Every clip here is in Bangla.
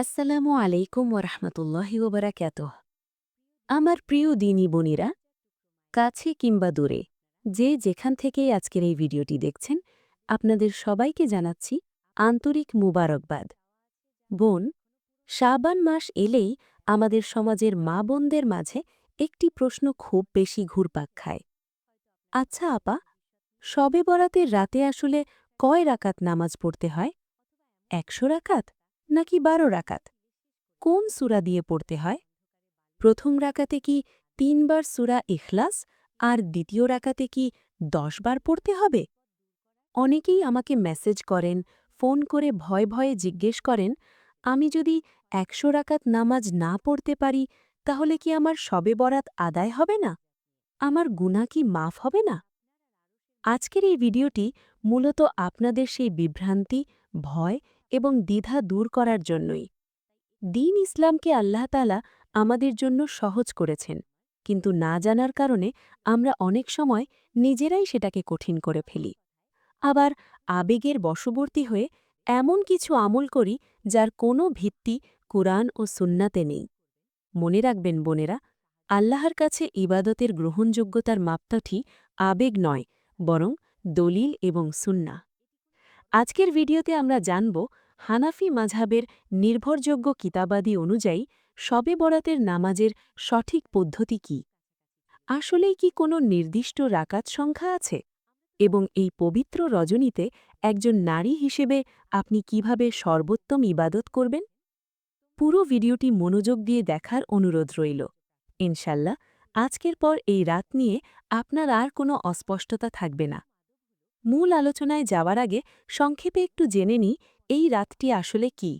আসসালামু আলাইকুম ওরহমতুল্লাহি ওবরাকাত আমার প্রিয় দিনী বোনেরা, কাছে কিংবা দূরে, যে যেখান থেকেই আজকের এই ভিডিওটি দেখছেন, আপনাদের সবাইকে জানাচ্ছি আন্তরিক মুবারকবাদ। বোন, শাবান মাস এলেই আমাদের সমাজের মা বোনদের মাঝে একটি প্রশ্ন খুব বেশি ঘুরপাক খায়। আচ্ছা আপা, সবে বরাতের রাতে আসলে কয় রাকাত নামাজ পড়তে হয়? একশো রাকাত? নাকি বারো রাকাত? কোন সুরা দিয়ে পড়তে হয়? প্রথম রাকাতে কি তিনবার সুরা ইখলাস আর দ্বিতীয় রাকাতে কি দশবার পড়তে হবে? অনেকেই আমাকে মেসেজ করেন, ফোন করে ভয় ভয়ে জিজ্ঞেস করেন, আমি যদি একশো রাকাত নামাজ না পড়তে পারি, তাহলে কি আমার সবে বরাত আদায় হবে না? আমার গুণা কি মাফ হবে না? আজকের এই ভিডিওটি মূলত আপনাদের সেই বিভ্রান্তি, ভয় এবং দ্বিধা দূর করার জন্যই। দিন ইসলামকে আল্লাহতালা আমাদের জন্য সহজ করেছেন, কিন্তু না জানার কারণে আমরা অনেক সময় নিজেরাই সেটাকে কঠিন করে ফেলি। আবার আবেগের বশবর্তী হয়ে এমন কিছু আমল করি যার কোনো ভিত্তি কুরআন ও সুন্নাতে নেই। মনে রাখবেন বোনেরা, আল্লাহর কাছে ইবাদতের গ্রহণযোগ্যতার মাপকাঠি আবেগ নয়, বরং দলিল এবং সুন্না আজকের ভিডিওতে আমরা জানব হানাফি মাঝাবের নির্ভরযোগ্য কিতাবাদি অনুযায়ী শবে বরাতের নামাজের সঠিক পদ্ধতি কি? আসলেই কি কোনো নির্দিষ্ট রাকাত সংখ্যা আছে? এবং এই পবিত্র রজনীতে একজন নারী হিসেবে আপনি কীভাবে সর্বোত্তম ইবাদত করবেন? পুরো ভিডিওটি মনোযোগ দিয়ে দেখার অনুরোধ রইল। ইনশাল্লাহ, আজকের পর এই রাত নিয়ে আপনার আর কোনো অস্পষ্টতা থাকবে না। মূল আলোচনায় যাওয়ার আগে সংক্ষেপে একটু জেনে নিই, এই রাতটি আসলে কি?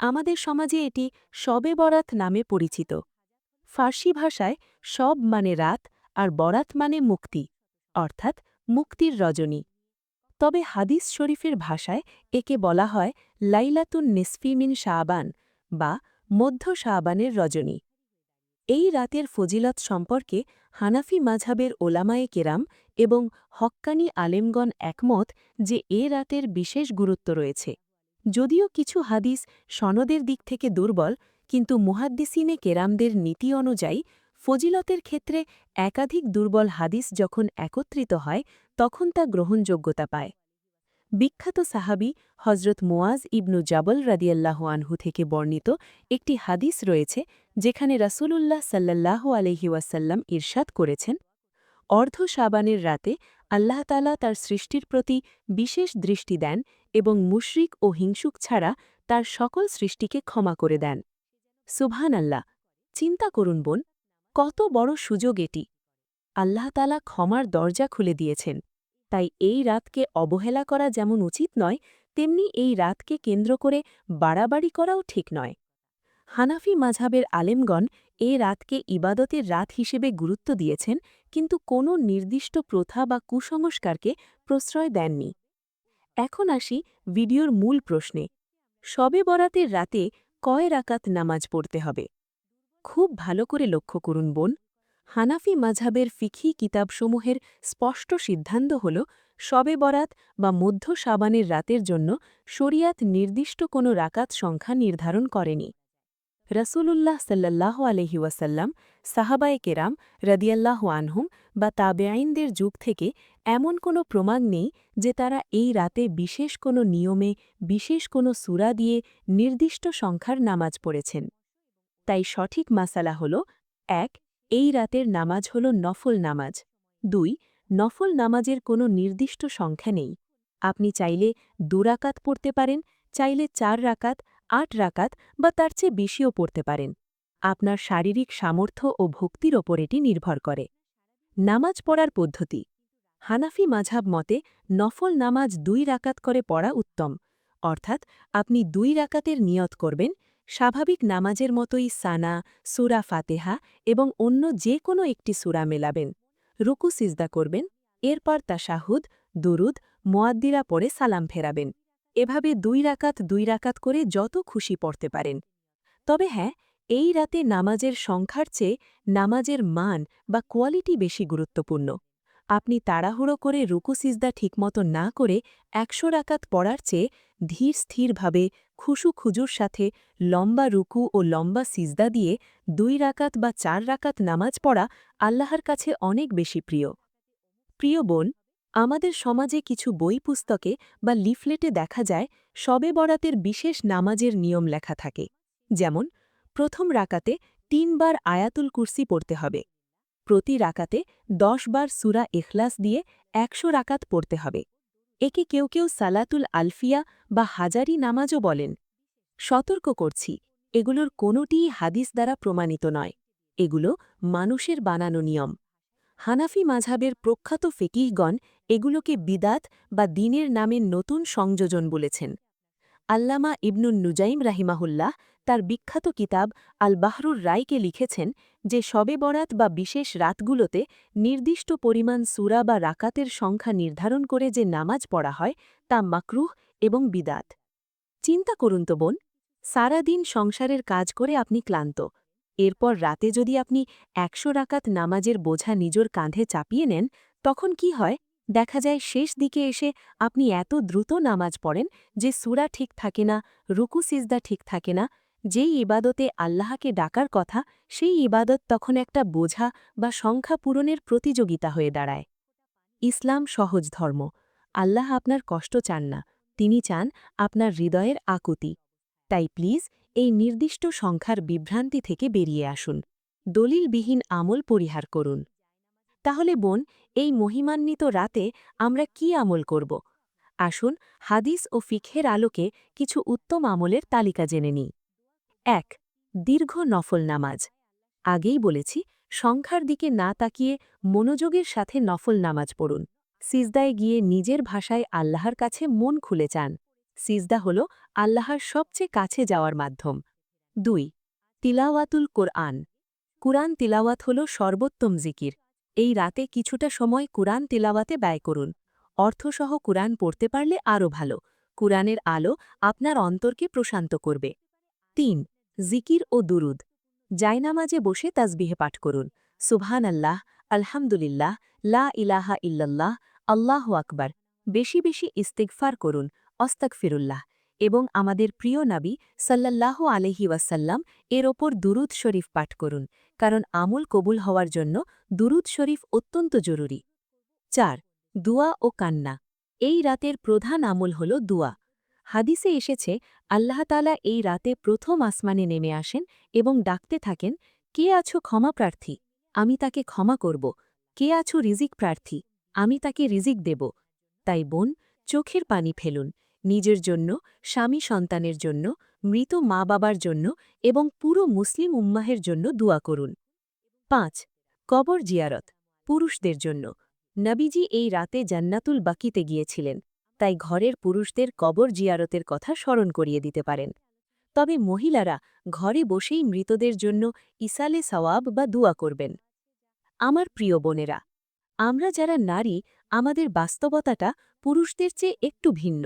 আমাদের সমাজে এটি শবে বরাত নামে পরিচিত। ফার্সি ভাষায় সব মানে রাত আর বরাত মানে মুক্তি, অর্থাৎ মুক্তির রজনী। তবে হাদিস শরীফের ভাষায় একে বলা হয় লাইলাতুন নিসফিমিন শাহবান বা মধ্য শাহবানের রজনী। এই রাতের ফজিলত সম্পর্কে হানাফি মাঝাবের ওলামায়ে কেরাম এবং হক্কানি আলেমগণ একমত যে এ রাতের বিশেষ গুরুত্ব রয়েছে। যদিও কিছু হাদিস সনদের দিক থেকে দুর্বল, কিন্তু মুহাদ্দিসিনে কেরামদের নীতি অনুযায়ী ফজিলতের ক্ষেত্রে একাধিক দুর্বল হাদিস যখন একত্রিত হয়, তখন তা গ্রহণযোগ্যতা পায়। বিখ্যাত সাহাবি হজরত মোয়াজ ইবনু জাবল রাদিয়াল্লাহ আনহু থেকে বর্ণিত একটি হাদিস রয়েছে, যেখানে রাসূলুল্লাহ সাল্লাল্লাহু আলহি ওয়াসাল্লাম ইরশাদ করেছেন, অর্ধ সাবানের রাতে আল্লাহ তালা তার সৃষ্টির প্রতি বিশেষ দৃষ্টি দেন এবং মুশরিক ও হিংসুক ছাড়া তার সকল সৃষ্টিকে ক্ষমা করে দেন। সুভান আল্লাহ চিন্তা করুন বোন, কত বড় সুযোগ এটি। আল্লাহ আল্লাহতালা ক্ষমার দরজা খুলে দিয়েছেন। তাই এই রাতকে অবহেলা করা যেমন উচিত নয়, তেমনি এই রাতকে কেন্দ্র করে বাড়াবাড়ি করাও ঠিক নয়। হানাফি মাঝাবের আলেমগণ এ রাতকে ইবাদতের রাত হিসেবে গুরুত্ব দিয়েছেন, কিন্তু কোনো নির্দিষ্ট প্রথা বা কুসংস্কারকে প্রশ্রয় দেননি। এখন আসি ভিডিওর মূল প্রশ্নে। শবে বরাতের রাতে কয় রাকাত নামাজ পড়তে হবে? খুব ভালো করে লক্ষ্য করুন বোন। হানাফি মাঝাবের ফিখি কিতাবসমূহের স্পষ্ট সিদ্ধান্ত হল, শবে বরাত বা মধ্য সাবানের রাতের জন্য শরিয়াত নির্দিষ্ট কোনো রাকাত সংখ্যা নির্ধারণ করেনি। রসুলুল্লাহ সাল্লাহ আলহিউসাল্লাম সাহাবায়ে কেরাম রদিয়াল্লাহ আনহুম বা তাবেআইনদের যুগ থেকে এমন কোনো প্রমাণ নেই যে তারা এই রাতে বিশেষ কোনো নিয়মে, বিশেষ কোনো সুরা দিয়ে নির্দিষ্ট সংখ্যার নামাজ পড়েছেন। তাই সঠিক মাসালা হল, এক এই রাতের নামাজ হল নফল নামাজ। দুই, নফল নামাজের কোনো নির্দিষ্ট সংখ্যা নেই। আপনি চাইলে দুরাকাত পড়তে পারেন, চাইলে চার রাকাত, আট রাকাত বা তার চেয়ে বেশিও পড়তে পারেন। আপনার শারীরিক সামর্থ্য ও ভক্তির ওপর এটি নির্ভর করে। নামাজ পড়ার পদ্ধতি। হানাফি মাঝাব মতে, নফল নামাজ দুই রাকাত করে পড়া উত্তম। অর্থাৎ আপনি দুই রাকাতের নিয়ত করবেন স্বাভাবিক নামাজের মতোই সানা, সুরা ফাতেহা এবং অন্য যে কোনো একটি সুরা মেলাবেন। রুকু, সিজদা করবেন। এরপর তাশাহুদ, দুরুদ, মোয়াদ্দিরা পরে সালাম ফেরাবেন। এভাবে দুই রাকাত দুই রাকাত করে যত খুশি পড়তে পারেন। তবে হ্যাঁ এই রাতে নামাজের সংখ্যার চেয়ে নামাজের মান বা কোয়ালিটি বেশি গুরুত্বপূর্ণ। আপনি তাড়াহুড়ো করে রুকু, সিজদা ঠিকমতো না করে একশো রাকাত পড়ার চেয়ে ধীর, স্থিরভাবে খুশু খুজুর সাথে লম্বা রুকু ও লম্বা সিজদা দিয়ে দুই রাকাত বা চার রাকাত নামাজ পড়া আল্লাহর কাছে অনেক বেশি প্রিয়। প্রিয় বোন, আমাদের সমাজে কিছু বই পুস্তকে বা লিফলেটে দেখা যায় শবে বরাতের বিশেষ নামাজের নিয়ম লেখা থাকে। যেমন, প্রথম রাকাতে তিনবার আয়াতুল কুরসি পড়তে হবে। প্রতি রাকাতে দশ বার সুরা এখলাস দিয়ে একশো রাকাত পড়তে হবে। একে কেউ কেউ সালাতুল আলফিয়া বা হাজারি নামাজও বলেন। সতর্ক করছি, এগুলোর কোনোটিই হাদিস দ্বারা প্রমাণিত নয়। এগুলো মানুষের বানানো নিয়ম। হানাফি মাঝাবের প্রখ্যাত ফেকিহগণ এগুলোকে বিদাত বা দিনের নামের নতুন সংযোজন বলেছেন। আল্লামা ইবনুন নুজাইম রাহিমাহুল্লাহ তার বিখ্যাত কিতাব আল বাহরুর রায়কে লিখেছেন যে শবে বরাত বা বিশেষ রাতগুলোতে নির্দিষ্ট পরিমাণ সুরা বা রাকাতের সংখ্যা নির্ধারণ করে যে নামাজ পড়া হয় তা মাকরুহ এবং বিদাত। চিন্তা করুন তো বোন সারাদিন সংসারের কাজ করে আপনি ক্লান্ত। এরপর রাতে যদি আপনি একশো রাকাত নামাজের বোঝা নিজের কাঁধে চাপিয়ে নেন, তখন কি হয়? দেখা যায় শেষ দিকে এসে আপনি এত দ্রুত নামাজ পড়েন যে সুরা ঠিক থাকে না, রুকু সিজদা ঠিক থাকে না যেই ইবাদতে আল্লাহকে ডাকার কথা, সেই ইবাদত তখন একটা বোঝা বা সংখ্যা পূরণের প্রতিযোগিতা হয়ে দাঁড়ায়। ইসলাম সহজ ধর্ম। আল্লাহ আপনার কষ্ট চান না, তিনি চান আপনার হৃদয়ের আকুতি। তাই প্লিজ এই নির্দিষ্ট সংখ্যার বিভ্রান্তি থেকে বেরিয়ে আসুন। দলিলবিহীন আমল পরিহার করুন। তাহলে বোন, এই মহিমান্বিত রাতে আমরা কি আমল করব? আসুন হাদিস ও ফিখের আলোকে কিছু উত্তম আমলের তালিকা জেনে নিই। এক, দীর্ঘ নফল নামাজ। আগেই বলেছি, সংখ্যার দিকে না তাকিয়ে মনোযোগের সাথে নফল নামাজ পড়ুন। সিজদায় গিয়ে নিজের ভাষায় আল্লাহর কাছে মন খুলে চান। সিজদা হল আল্লাহর সবচেয়ে কাছে যাওয়ার মাধ্যম। দুই, তিলাওয়াতুল কোরআন। কুরআন তিলাওয়াত হল সর্বোত্তম জিকির। এই রাতে কিছুটা সময় কুরআন তিলাওয়াতে ব্যয় করুন। অর্থসহ কুরআন পড়তে পারলে আরও ভালো। কুরআনের আলো আপনার অন্তরকে প্রশান্ত করবে। তিন, জিকির ও দুরুদ। জায়নামাজে বসে তাজবিহে পাঠ করুন। সুবহান আল্লাহ আলহামদুলিল্লাহ, লা ইলাহা ইল্লাল্লাহ, আল্লাহ আকবার। বেশি বেশি ইস্তেকফার করুন অস্তাক ফিরুল্লাহ এবং আমাদের প্রিয় নাবী সাল্লাল্লাহ আলহি ওয়াসাল্লাম এর ওপর দুরুদ শরীফ পাঠ করুন, কারণ আমল কবুল হওয়ার জন্য দুরুদ শরীফ অত্যন্ত জরুরি। চার, দুয়া ও কান্না। এই রাতের প্রধান আমল হল দুয়া। হাদিসে এসেছে আল্লাহতালা এই রাতে প্রথম আসমানে নেমে আসেন এবং ডাকতে থাকেন, কে আছো ক্ষমা প্রার্থী? আমি তাকে ক্ষমা করব। কে আছো রিজিক প্রার্থী? আমি তাকে রিজিক দেব। তাই বোন, চোখের পানি ফেলুন। নিজের জন্য, স্বামী সন্তানের জন্য, মৃত মা বাবার জন্য এবং পুরো মুসলিম উম্মাহের জন্য দোয়া করুন। পাঁচ, কবর জিয়ারত। পুরুষদের জন্য। নবীজি এই রাতে জান্নাতুল বাকিতে গিয়েছিলেন। তাই ঘরের পুরুষদের কবর জিয়ারতের কথা স্মরণ করিয়ে দিতে পারেন। তবে মহিলারা ঘরে বসেই মৃতদের জন্য ইসালে সওয়াব বা দুয়া করবেন। আমার প্রিয় বোনেরা, আমরা যারা নারী, আমাদের বাস্তবতাটা পুরুষদের চেয়ে একটু ভিন্ন।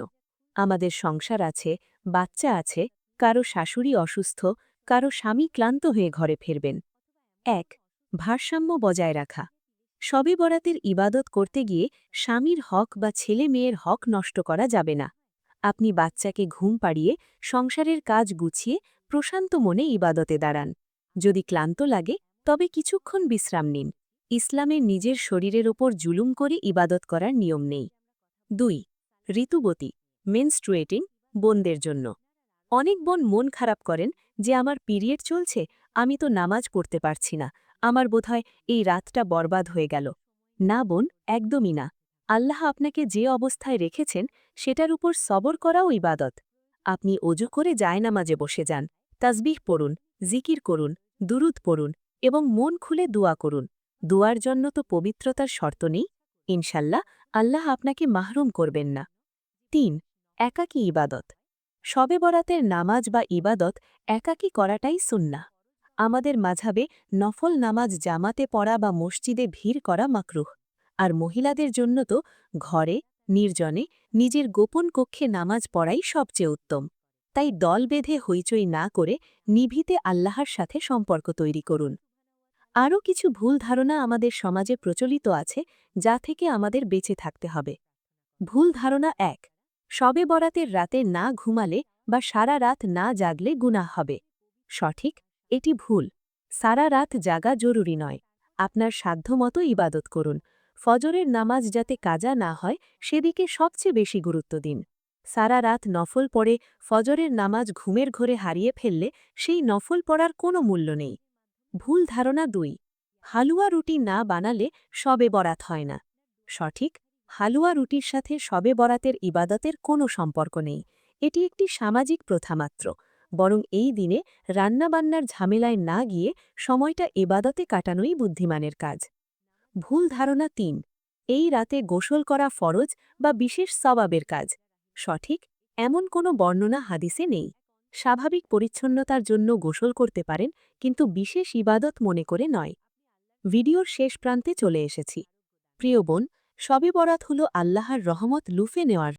আমাদের সংসার আছে, বাচ্চা আছে, কারও শাশুড়ি অসুস্থ, কারও স্বামী ক্লান্ত হয়ে ঘরে ফিরবেন। এক, ভারসাম্য বজায় রাখা। সবে বরাতের ইবাদত করতে গিয়ে স্বামীর হক বা ছেলে মেয়ের হক নষ্ট করা যাবে না। আপনি বাচ্চাকে ঘুম পাড়িয়ে সংসারের কাজ গুছিয়ে প্রশান্ত মনে ইবাদতে দাঁড়ান। যদি ক্লান্ত লাগে, তবে কিছুক্ষণ বিশ্রাম নিন। ইসলামের নিজের শরীরের ওপর জুলুম করে ইবাদত করার নিয়ম নেই। দুই ঋতুবতী মেনস্ট্রুয়েটিং বোনদের জন্য। অনেক বোন মন খারাপ করেন যে, আমার পিরিয়ড চলছে, আমি তো নামাজ পড়তে পারছি না। আমার বোধহয় এই রাতটা বরবাদ হয়ে গেল। না বোন, একদমই না। আল্লাহ আপনাকে যে অবস্থায় রেখেছেন, সেটার উপর সবর করাও ইবাদত। আপনি অজু করে জায়নামাজে বসে যান, তাসবিহ পড়ুন, জিকির করুন, দুরুদ পড়ুন এবং মন খুলে দোয়া করুন। দোয়ার জন্য তো পবিত্রতার শর্ত নেই। ইনশাল্লাহ আল্লাহ আপনাকে মাহরুম করবেন না। তিন, একাকী ইবাদত। শবে বরাতের নামাজ বা ইবাদত একাকী করাটাই সুন্না আমাদের মাঝাবে নফল নামাজ জামাতে পড়া বা মসজিদে ভিড় করা মাকরুহ। আর মহিলাদের জন্য তো ঘরে, নির্জনে নিজের গোপন কক্ষে নামাজ পড়াই সবচেয়ে উত্তম। তাই দল বেঁধে হইচই না করে নিভিতে আল্লাহর সাথে সম্পর্ক তৈরি করুন। আরও কিছু ভুল ধারণা আমাদের সমাজে প্রচলিত আছে, যা থেকে আমাদের বেঁচে থাকতে হবে। ভুল ধারণা এক শবে বরাতের রাতে না ঘুমালে বা সারা রাত না জাগলে গুনাহ হবে। সঠিক এটি ভুল। সারা রাত জাগা জরুরি নয়। আপনার সাধ্যমতো ইবাদত করুন। ফজরের নামাজ যাতে কাজা না হয়, সেদিকে সবচেয়ে বেশি গুরুত্ব দিন। সারা রাত নফল পড়ে, ফজরের নামাজ ঘুমের ঘরে হারিয়ে ফেললে, সেই নফল পড়ার কোনো মূল্য নেই। ভুল ধারণা দুই। হালুয়া রুটি না বানালে সবে বরাত হয় না। সঠিক। হালুয়া রুটির সাথে সবে বরাতের ইবাদতের কোনো সম্পর্ক নেই। এটি একটি সামাজিক প্রথা মাত্র। বরং এই দিনে রান্নাবান্নার ঝামেলায় না গিয়ে সময়টা এবাদতে কাটানোই বুদ্ধিমানের কাজ। ভুল ধারণা তিন, এই রাতে গোসল করা ফরজ বা বিশেষ সবাবের কাজ। সঠিক, এমন কোনো বর্ণনা হাদিসে নেই। স্বাভাবিক পরিচ্ছন্নতার জন্য গোসল করতে পারেন, কিন্তু বিশেষ ইবাদত মনে করে নয়। ভিডিওর শেষ প্রান্তে চলে এসেছি। প্রিয় বোন, সবে বরাত হল আল্লাহর রহমত লুফে নেওয়ার